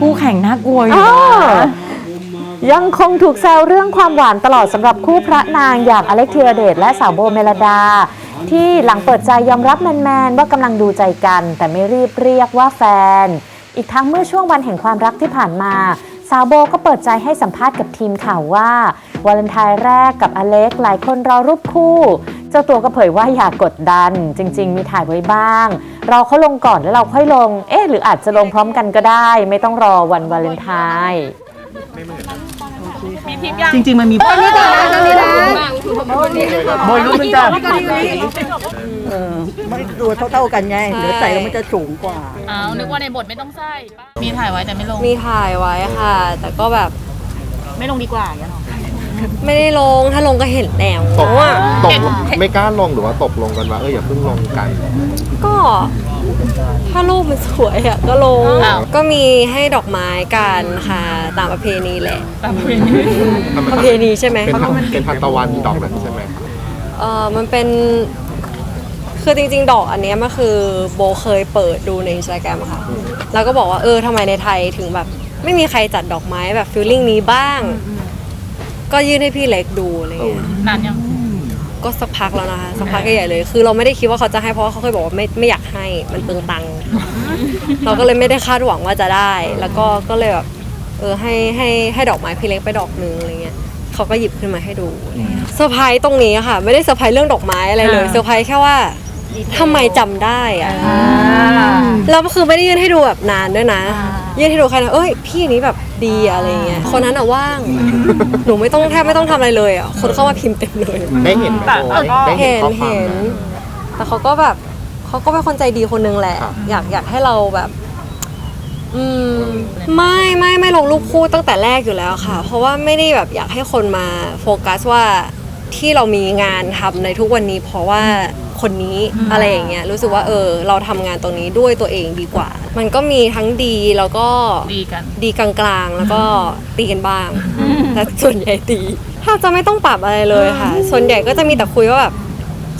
คู่แข่งน่ากลัวอยู่นะยังคงถูกแซวเรื่องความหวานตลอดสำหรับคู่พระนางอย่างอเล็กธีรเดชและสาวโบเมลดา ที่หลังเปิดใจยอมรับแมนๆว่ากำลังดูใจกัน แต่ไม่รีบเรียกว่าแฟน อีกทั้งเมื่อช่วงวันแห่งความรักที่ผ่านมา สาวโบก็เปิดใจให้สัมภาษณ์กับทีมข่าวว่าวาเลนไทน์แรกกับอเล็กหลายคนรอรูปคู่ จ้าตัวก็เผยว่าอย่ากกดดัน จริง ๆ มีถ่ายไว้บ้าง เราเขาลงก่อนแล้วเราค่อยลง เอ๊ะหรืออาจจะลงพร้อมกันก็ได้ ไม่ต้องรอวันวาเลนไทน์จริง ๆ มันมีโบยรุ่นนึงจ้ะไม่ตัวเท่าๆกันไงเดี๋ยวใส่แล้วมันจะสูงกว่าอ้าวนึกว่าในบทไม่ต้องใส่มีถ่ายไว้แต่ไม่ลง มีถ่ายไว้ค่ะ แต่ก็แบบไม่ลงดีกว่าอย่างเงี้ยหรอ ไม่ได้ลงถ้าลงก็เห็นแล้วตกอะตกไม่กล้าลงหรือว่าตกลงกันว่าเอออย่าเพิ่งลงกัน ก็ ถ้ารูปมันสวยอะก็ลง อ้าว ก็มีให้ดอกไม้กันค่ะ ตามประเพณีแหละประเพณีใช่ไหม เป็นทานเป็นทานตะวันดอกนั้นใช่ไหมเออมันเป็นคือจริงๆ ดอกอันเนี้ยมันคือโบเคยเปิดดูในอินสตาแกรมค่ะ แล้วก็บอกว่าเออทำไมในไทยถึงแบบ ไม่มีใครจัดดอกไม้แบบฟิลลิ่งนี้บ้าง ก็ยื่นให้พี่เล็กดูอะไรเงี้ยนานยังก็สักพักแล้วนะคะสักพักใหญ่ๆเลย คือเราไม่ได้คิดว่าเขาจะให้เพราะว่าเขาเคยบอกว่าไม่ไม่อยากให้มันเปลืองตังค์เราก็เลยไม่ได้คาดหวังว่าจะได้ แล้วก็ก็เลยแบบเออให้ให้ให้ดอกไม้พี่เล็กไปดอกนึงอะไรเงี้ยเขาก็หยิบขึ้นมาให้ดูอะไรเงี้ยเซอร์ไพรส์ตรงนี้อะค่ะ ไม่ได้เซอร์ไพรส์เรื่องดอกไม้อะไรเลยอ่าเซอร์ไพรส์แค่ว่าทำไมจำได้อะแล้วก็คือไม่ได้ยื่นให้ดูแบบนานด้วยนะ ยื่นให้ดูแค่นั้นเอ้ยพี่อันนี้แบบดีอะอะไรเงี้ยคนนั้นอะว่าง หนูไม่ต้องแทบไม่ต้องทำอะไรเลยอะคนเข้ามาพิมพ์เต็มเลยได้เห็นไหมโบได้เห็นเห็นข้อความเห็นนะแต่เขาก็แบบเขาก็เป็นคนใจดีคนนึงแหละ ครับ อยากอยากให้เราแบบ อืมไม่ไม่ไม่ลงรูปคู่ตั้งแต่แรกอยู่แล้วค่ะ เพราะว่าไม่ได้แบบอยากให้คนมาโฟกัสว่าที่เรามีงานทำในทุกวันนี้ เพราะว่า คนนี้อะไรอย่างเงี้ยรู้สึกว่าเออ เราทำงานตรงนี้ด้วยตัวเองดีกว่า มันก็มีทั้งดีแล้วก็ดีกัน ดีกลางๆ แล้วก็ตีกันบ้างแต่ส่วนใหญ่ตีแทบจะไม่ต้องปรับอะไรเลยค่ะ ส่วนใหญ่ก็จะมีแต่คุยว่าแบบ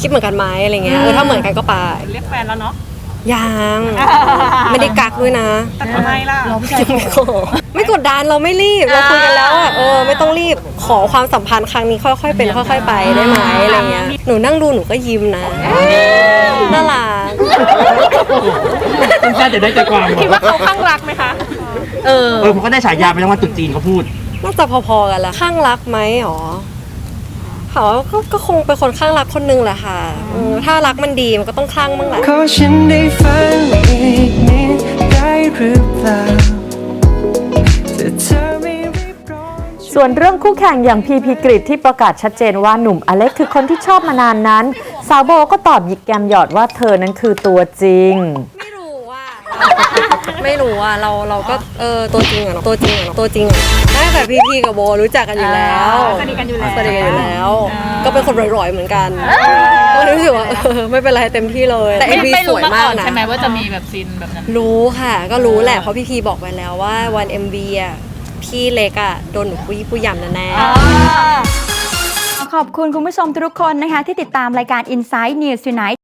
คิดเหมือนกันไหมอะไรเงี้ยเออถ้าเหมือนกันก็ไป เรียกแฟนแล้วเนาะ ยังไม่ได้กักด้วยนะแต่ทำไมล่ะไม่กดดันเราไม่รีบเราคุยกันแล้วอะเออไม่ต้องรีบขอความสัมพันธ์ครั้งนี้ค่อยๆเป็นค่อย ๆ ไปได้ไหมอะไรเงี้ยหนูนั่งดูหนูก็ยิ้มนะน่ารักสั้นๆจะได้ใจความคิดว่าเขาข้างรักไหมคะ เออเออผมก็ได้ฉายาไปแล้วว่าตุ๊จีนเขาพูดน่าจะพอๆกันแหละข้างรักไหมห รอเขาก็ก็คงเป็นคนข้างรักคนนึงแหละค่ะเออถ้ารักมันดีมันก็ต้องข้างบ้างแหละ ขอฉันได้ฟังอีกนิดได้หรือเปล่าแต่เธอไม่รีบร้อนส่วนเรื่องคู่แข่งอย่างพีพีกริดที่ประกาศชัดเจนว่าหนุ่มอเล็กคือคนที่ชอบมานานนั้น สาวโบก็ตอบหยิกแกมหยอดว่าเธอนั้นคือตัวจริง ไม่รู้ว่า ไม่รู้อะเราเราก็เออตัวจริงอะเนอะตัวจริงอะเนอะตัวจริงอะได้แต่พี่พีกับโบรู้จักกันอยู่แล้วสนิทกันอยู่แล้วสนิทกันอยู่แล้วก็เป็นคนร่อยๆเหมือนกันก็เลยรู้สึกว่าเออไม่เป็นไรเต็มที่เลยแต่เอ็ไม่มวีไม่สรู้วยมาก่มาอกนนะ ใช่ไหมว่าจะมีแบบซีนแบบนั้น รู้ค่ะ ก็รู้แหละเพราะพี่พีบอกไว้แล้วว่าวัน MV อะพี่เล็กอะโดนหนูผู้ยี่ผู้ยำแน่ๆ ขอบคุณคุณผู้ชมทุกคนนะคะ ที่ติดตามรายการ Inside News Tonight